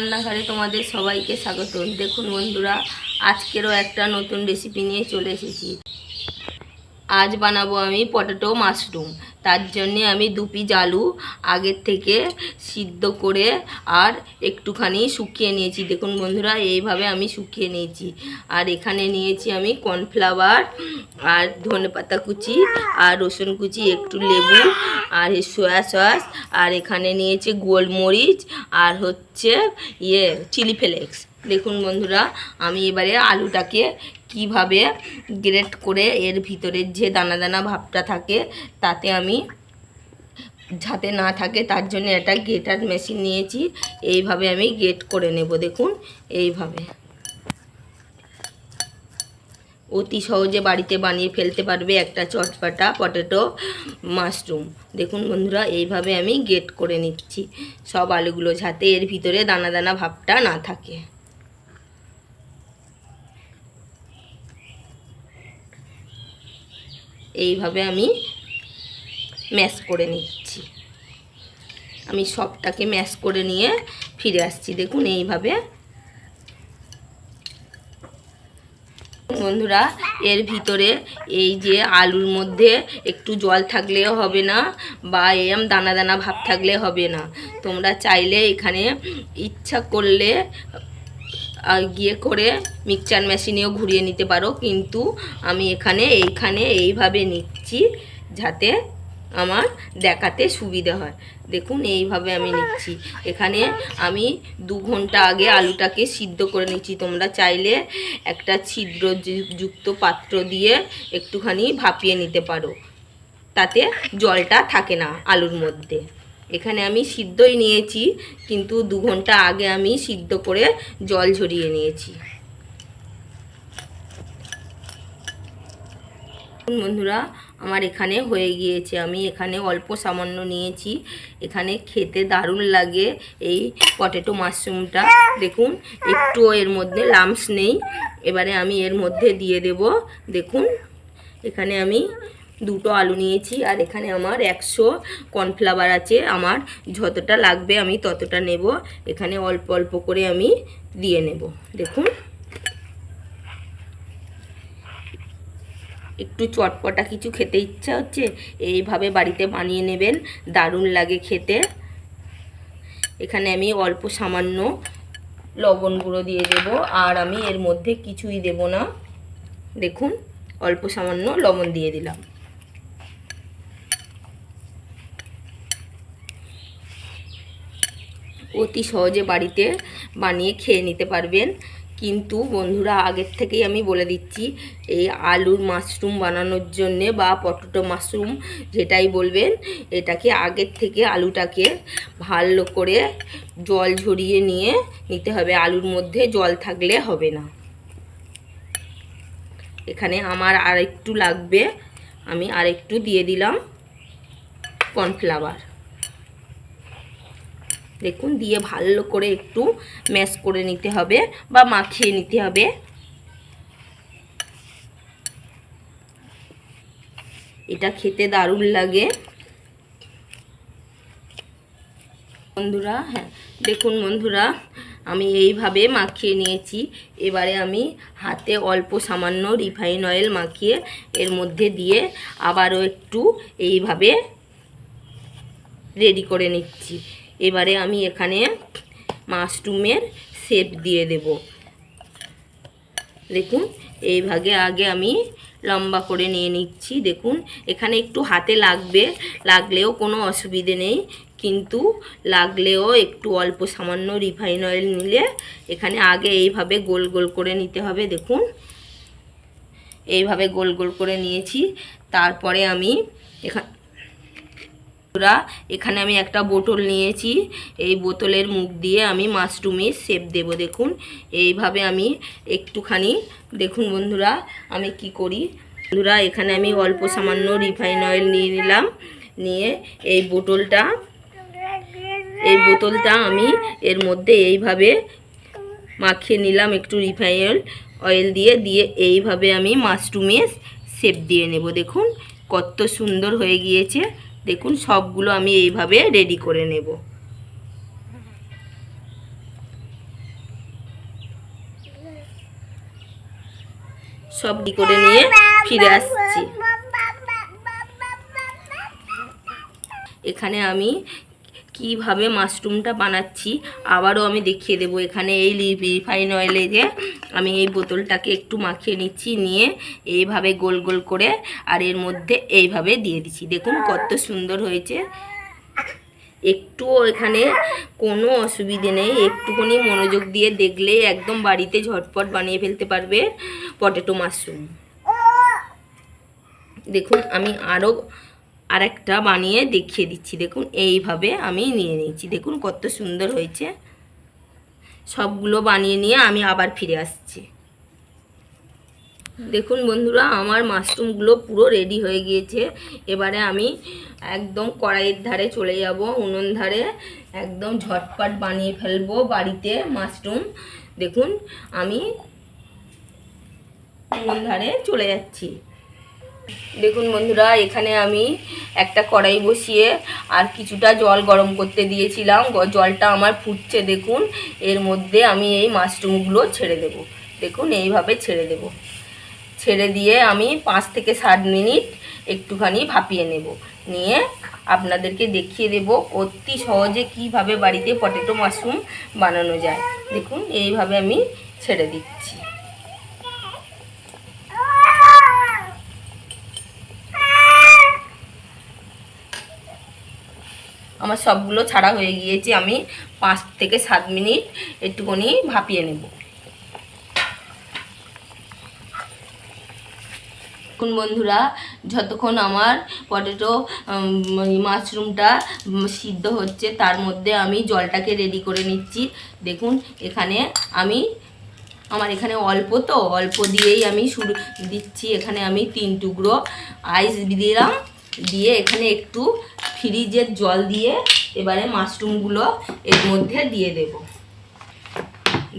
রান্নাঘরে তোমাদের সবাইকে স্বাগত। দেখুন বন্ধুরা আজকেরও একটা নতুন রেসিপি নিয়ে চলে এসেছি। আজ বানাবো আমি পটেটো মাশরুম। তার জন্যে আমি দু পিস আলু আগের থেকে সিদ্ধ করে আর একটুখানি শুকিয়ে নিয়েছি। দেখুন বন্ধুরা, এইভাবে আমি শুকিয়ে নিয়েছি। আর এখানে নিয়েছি আমি কর্নফ্লাওয়ার আর ধনেপাতা কুচি আর রসুন কুচি, একটু লেবু আর সয়া সস। আর এখানে নিয়েছি গোলমরিচ আর হচ্ছে ইয়ে চিলি ফ্লেক্স। দেখুন বন্ধুরা, আমি এবারে আলুটাকে কীভাবে গ্রেট করে এর ভিতরের যে দানা দানা ভাবটা থাকে, তাতে আমি যাতে না থাকে তার জন্য একটা গেটার মেশিন নিয়েছি। এইভাবে আমি গেট করে নেব, দেখুন, এইভাবে। অতি সহজে বাড়িতে বানিয়ে ফেলতে পারবে একটা চটপাটা পটেটো মাশরুম। দেখুন বন্ধুরা, এইভাবে আমি গেট করে নিচ্ছি। সব আলুগুলো যাতে এর ভিতরে দানা দানা ভাবটা না থাকে। এইভাবে আমি ম্যাশ করে নিচ্ছি। আমি সবটাকে ম্যাশ করে নিয়ে ফিরে আসছি। দেখুন এইভাবে। বন্ধুরা, এর ভিতরে এই যে আলুর মধ্যে একটু জল থাকলেও হবে না বা এরম দানা দানা ভাব থাকলে হবে না। তোমরা চাইলে এখানে ইচ্ছা করলে গিয়ে করে মিক্সচার মেশিনেও ঘুরিয়ে নিতে পারো। কিন্তু আমি এখানে, এইখানে এইভাবে নিচ্ছি যাতে আমার দেখাতে সুবিধা হয়। দেখুন, এইভাবে আমি নিচ্ছি। এখানে আমি দু ঘণ্টা আগে আলুটাকে সিদ্ধ করে নিচ্ছি। তোমরা চাইলে একটা ছিদ্র যুক্ত পাত্র দিয়ে একটুখানি ভাপিয়ে নিতে পারো। তাতে জলটা থাকে না আলুর মধ্যে। এখানে আমি সিদ্ধই নিয়েছি, কিন্তু দু ঘণ্টা আগে আমি সিদ্ধ করে জল ঝরিয়ে নিয়েছি। বন্ধুরা, আমার এখানে হয়ে গিয়েছে। আমি এখানে অল্প সামান্য নিয়েছি। এখানে খেতে দারুণ লাগে এই পটেটো মাশরুমটা। দেখুন একটু এর মধ্যে লামস নেই। এবারে আমি এর মধ্যে দিয়ে দেব। দেখুন, এখানে আমি দুটো আলু নিয়েছি আর এখানে আমার একশো কর্নফ্লাওয়ার আছে। আমার যতটা লাগবে আমি ততটা নেব। এখানে অল্প অল্প করে আমি দিয়ে নেব। দেখুন। একটু চটপটা কিছু খেতে ইচ্ছা হচ্ছে, এইভাবে বাড়িতে বানিয়ে নেবেন। দারুণ লাগে খেতে। এখানে আমি অল্প সামান্য লবণ গুঁড়ো দিয়ে দেব, আর আমি এর মধ্যে কিছুই দেব না। দেখুন, অল্প সামান্য লবণ দিয়ে দিলাম। অতি সহজে বাড়িতে বানিয়ে খেয়ে নিতে পারবেন। কিন্তু বন্ধুরা, আগের থেকেই আমি বলে দিচ্ছি, এই আলুর মাশরুম বানানোর জন্যে বা পটেটো মাশরুম যেটাই বলবেন, এটাকে আগের থেকে আলুটাকে ভালো করে জল ঝরিয়ে নিয়ে নিতে হবে। আলুর মধ্যে জল থাকলে হবে না। এখানে আমার আর একটু লাগবে। আমি আর একটু দিয়ে দিলাম কর্নফ্লাওয়ার। দেখুন, দিয়ে ভালো করে একটু ম্যাশ করে নিতে হবে বা মাখিয়ে নিতে হবে। এটা খেতে দারুণ লাগে। বন্ধুরা হ্যাঁ দেখুন বন্ধুরা, আমি এইভাবে মাখিয়ে নিয়েছি। এবারে আমি হাতে অল্প সামান্য রিফাইন অয়েল মাখিয়ে এর মধ্যে দিয়ে আবারও একটু এইভাবে রেডি করে নিচ্ছি। এবারে আমি এখানে মাশরুমের শেপ দিয়ে দেব। দেখুন এইভাবে আগে আমি লম্বা করে নিয়ে নিচ্ছি। দেখুন, এখানে একটু হাতে লাগবে, লাগলেও কোনো অসুবিধে নেই। কিন্তু লাগলেও একটু অল্প সামান্য রিফাইন অয়েল নিলে এখানে আগে এইভাবে গোল গোল করে নিতে হবে। দেখুন, এইভাবে গোল গোল করে নিয়েছি। তারপরে আমি এখানে বন্ধুরা, এখানে আমি একটা বোতল নিয়েছি। এই বোতলের মুখ দিয়ে আমি মাশরুমের শেপ দেব, দেখুন। এইভাবে আমি একটুখানি, দেখুন বন্ধুরা, আমি কি করি? বন্ধুরা, এখানে আমি অল্প সামান্য রিফাইন অয়েল নিয়ে নিলাম। নিয়ে এই বোতলটা এই বোতলটা আমি এর মধ্যে এইভাবে মাখিয়ে নিলাম একটু রিফাইন অয়েল দিয়ে। দিয়ে এইভাবে আমি মাশরুমের শেপ দিয়ে নেব, দেখুন। কত সুন্দর হয়ে গিয়েছে। দেখুন, সবগুলো আমি এইভাবে রেডি করে নেব। সব ডি করে নিয়ে ফিরে আসছি। এখানে আমি কীভাবে মাশরুমটা বানাচ্ছি, আবারও আমি দেখিয়ে দেবো। এখানে এই রিফাইন অয়েলে যে আমি এই বোতলটাকে একটু মাখিয়ে নিচ্ছি, নিয়ে এইভাবে গোল গোল করে আর এর মধ্যে এইভাবে দিয়ে দিচ্ছি। দেখুন কত সুন্দর হয়েছে। একটুও এখানে কোনো অসুবিধে নেই। একটুখানি মনোযোগ দিয়ে দেখলে একদম বাড়িতে ঝটপট বানিয়ে ফেলতে পারবে পটেটো মাশরুম। দেখুন আমি আরও আরেকটা বানিয়ে দেখিয়ে দিচ্ছি। দেখুন এইভাবে আমি নিয়ে নিয়েছি দেখুন কত সুন্দর হয়েছে। সবগুলো বানিয়ে নিয়ে আমি আবার ফিরে আসছি। দেখুন বন্ধুরা, আমার মাশরুমগুলো পুরো রেডি হয়ে গিয়েছে। এবারে আমি একদম কড়াইয়ের ধারে চলে যাব, উনুন ধারে। একদম ঝটপট বানিয়ে ফেলব বাড়িতে মাশরুম। দেখুন, আমি উনুন ধারে চলে যাচ্ছি। দেখুন বন্ধুরা, এখানে আমি একটা কড়াই বসিয়ে আর কিছুটা জল গরম করতে দিয়েছিলাম। জলটা আমার ফুটছে দেখুন, এর মধ্যে আমি এই মাশরুমগুলো ছেড়ে দেব। দেখুন, এইভাবে ছেড়ে দেব। ছেড়ে দিয়ে আমি পাঁচ থেকে সাত মিনিট একটুখানি ভাপিয়ে নেব। নিয়ে আপনাদেরকে দেখিয়ে দেব অতি সহজে কীভাবে বাড়িতে পটেটো মাশরুম বানানো যায়। দেখুন, এইভাবে আমি ছেড়ে দিচ্ছি। আমার সবগুলো ছাড়া হয়ে গিয়েছে, আমি পাঁচ থেকে সাত মিনিট একটুখানি ভাপিয়ে নেব। দেখুন বন্ধুরা, যতক্ষণ আমার পটেটো মাশরুমটা সিদ্ধ হচ্ছে, তার মধ্যে আমি জলটাকে রেডি করে নিচ্ছি। দেখুন, এখানে আমি, আমার এখানে অল্প তো, অল্প দিয়েই আমি শুরু দিচ্ছি। এখানে আমি তিন টুকরো আইস দিলাম। দিয়ে এখানে একটু ফ্রিজের জল দিয়ে এবারে মাশরুমগুলো এর মধ্যে দিয়ে দেব।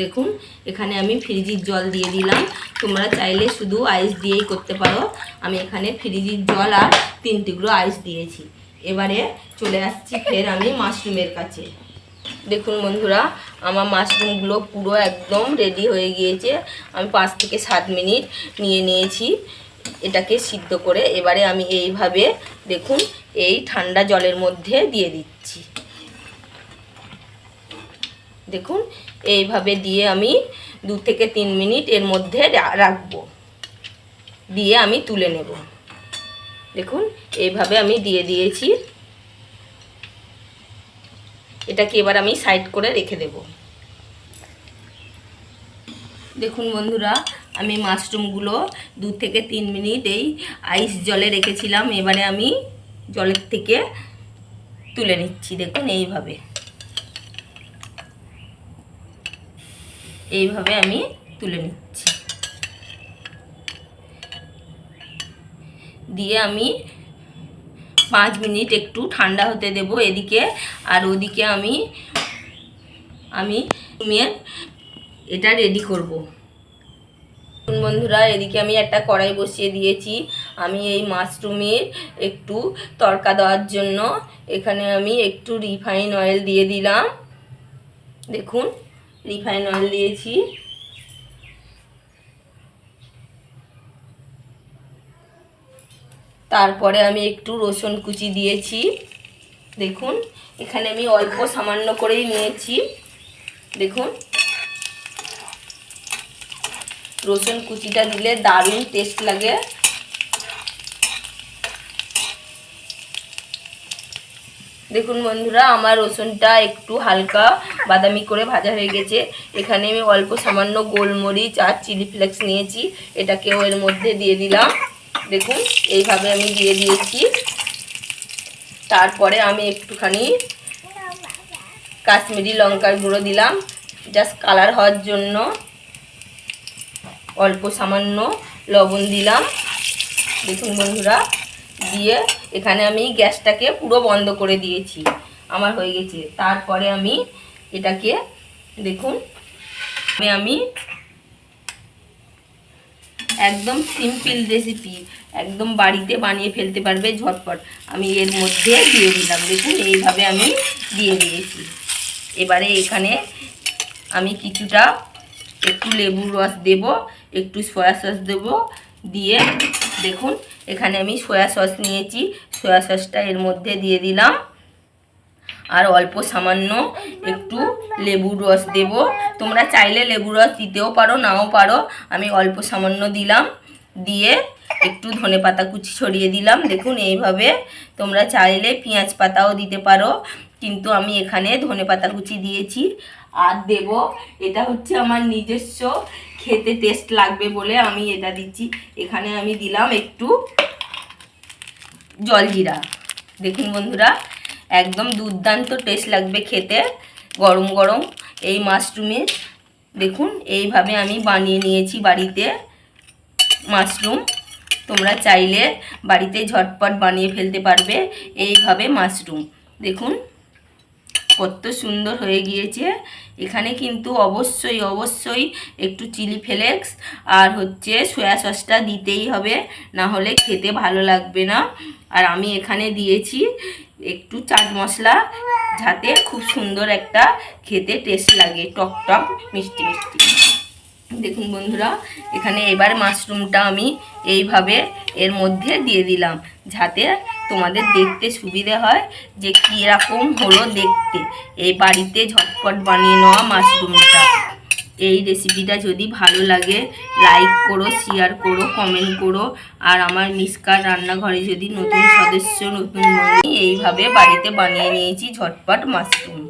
দেখুন, এখানে আমি ফ্রিজের জল দিয়ে দিলাম। তোমরা চাইলে শুধু আইস দিয়েই করতে পারো। আমি এখানে ফ্রিজের জল আর তিন টুকরো আইস দিয়েছি। এবারে চলে আসছি ফের আমি মাশরুমের কাছে। দেখুন বন্ধুরা, আমার মাশরুমগুলো পুরো একদম রেডি হয়ে গিয়েছে। আমি পাঁচ থেকে সাত মিনিট নিয়ে নিয়েছি। এটাকে সিদ্ধ করে এবারে আমি এইভাবে দেখুন, এই ঠান্ডা জলের মধ্যে দিয়ে দিচ্ছি। দেখুন, এইভাবে দিয়ে আমি দু থেকে তিন মিনিট এর মধ্যে রাখব। দিয়ে আমি তুলে নেব। দেখুন, এইভাবে আমি দিয়ে দিয়েছি। এটাকে এবার আমি সাইড করে রেখে দেব। দেখুন বন্ধুরা আমি মাশরুমগুলো দু থেকে তিন মিনিট এই আইস জলে রেখেছিলাম। এবারে আমি জলের থেকে তুলে নিচ্ছি, দেখুন এইভাবে। এইভাবে আমি তুলে নিচ্ছি। দিয়ে আমি পাঁচ মিনিট একটু ঠান্ডা হতে দেব এদিকে, আর ওদিকে আমি আমি এটা রেডি করব। বন্ধুরা, এদিকে আমি একটা কড়াই বসিয়ে দিয়েছি। আমি এই মাশরুমের একটু তড়কা দেওয়ার জন্য এখানে আমি একটু রিফাইন অয়েল দিয়ে দিলাম। দেখুন, রিফাইন অয়েল দিয়েছি। তারপরে আমি একটু রসুন কুচি দিয়েছি। দেখুন, এখানে আমি অল্প সামান্য করেই নিয়েছি। দেখুন রসুন কুচিটা দিলে দারুণ টেস্ট লাগে। দেখুন বন্ধুরা, আমার রসুনটা একটু হালকা বাদামি করে ভাজা হয়ে গেছে। এখানে আমি অল্প সামান্য গোলমরিচ আর চিলি ফ্লেক্স নিয়েছি। এটাকেও এর মধ্যে দিয়ে দিলাম। দেখুন, এইভাবে আমি দিয়ে দিয়েছি। তারপরে আমি একটুখানি কাশ্মীরি লঙ্কার গুঁড়ো দিলাম। জাস্ট কালার হওয়ার জন্য। অল্প সামান্য লবণ দিলাম। দেখুন বন্ধুরা, দিয়ে এখানে আমি গ্যাসটাকে পুরো বন্ধ করে দিয়েছি। আমার হয়ে গেছে। তারপরে আমি এটাকে, দেখুন আমি একদম সিম্পল রেসিপি একদম বাড়িতে বানিয়ে ফেলতে পারবে ঝটপট। আমি এর মধ্যে দিয়ে দিলাম। দেখুন, এইভাবে আমি দিয়ে দিয়েছি। এবারে এখানে আমি কিছুটা একটু লেবুর রস দেব। একটু সয়া সস দেবো। দিয়ে দেখুন, এখানে আমি সয়া সস নিয়েছি। সয়া সসটা এর মধ্যে দিয়ে দিলাম। আর অল্প সামান্য একটু লেবুর রস দেব। তোমরা চাইলে লেবুর রস দিতেও পারো, নাও পারো। আমি অল্প সামান্য দিলাম। দিয়ে একটু ধনে পাতা কুচি ছড়িয়ে দিলাম। দেখুন, এইভাবে তোমরা চাইলে পেঁয়াজ পাতাও দিতে পারো। কিন্তু আমি এখানে ধনে পাতা কুচি দিয়েছি। আর দেব। এটা হচ্ছে আমার নিজস্ব। খেতে টেস্ট লাগবে বলে আমি এটা দিচ্ছি। এখানে আমি দিলাম একটু জলজিরা দেখুন বন্ধুরা, একদম দুর্দান্ত টেস্ট লাগবে খেতে। গরম গরম এই মাশরুমের দেখুন, এইভাবে আমি বানিয়ে নিয়েছি বাড়িতে মাশরুম তোমরা চাইলে বাড়িতে ঝটপট বানিয়ে ফেলতে পারবে এইভাবে মাশরুম দেখুন কত সুন্দর হয়ে গিয়েছে। এখানে কিন্তু অবশ্যই অবশ্যই একটু চিলি ফ্লেক্স আর হচ্ছে সয়া সসটা দিতেই হবে, না হলে খেতে ভালো লাগবে না। আর আমি এখানে দিয়েছি একটু চাট মশলা, যাতে খুব সুন্দর একটা খেতে টেস্ট লাগে। টক টক, মিষ্টি মিষ্টি। দেখুন বন্ধুরা, এখানে এবার মাশরুমটা আমি এইভাবে এর মধ্যে দিয়ে দিলাম, যাতে তোমাদের দেখতে সুবিধে হয় যে কীরকম হলো দেখতে। এই বাড়িতে ঝটপট বানিয়ে নেওয়া মাশরুমটা এই রেসিপিটা যদি ভালো লাগে লাইক করো শেয়ার করো কমেন্ট করো, আর আমার মিসকার রান্নাঘরে যদি নতুন সদস্য, নতুন বন্ধু, এইভাবে বাড়িতে বানিয়ে নিয়েছি ঝটপট মাশরুম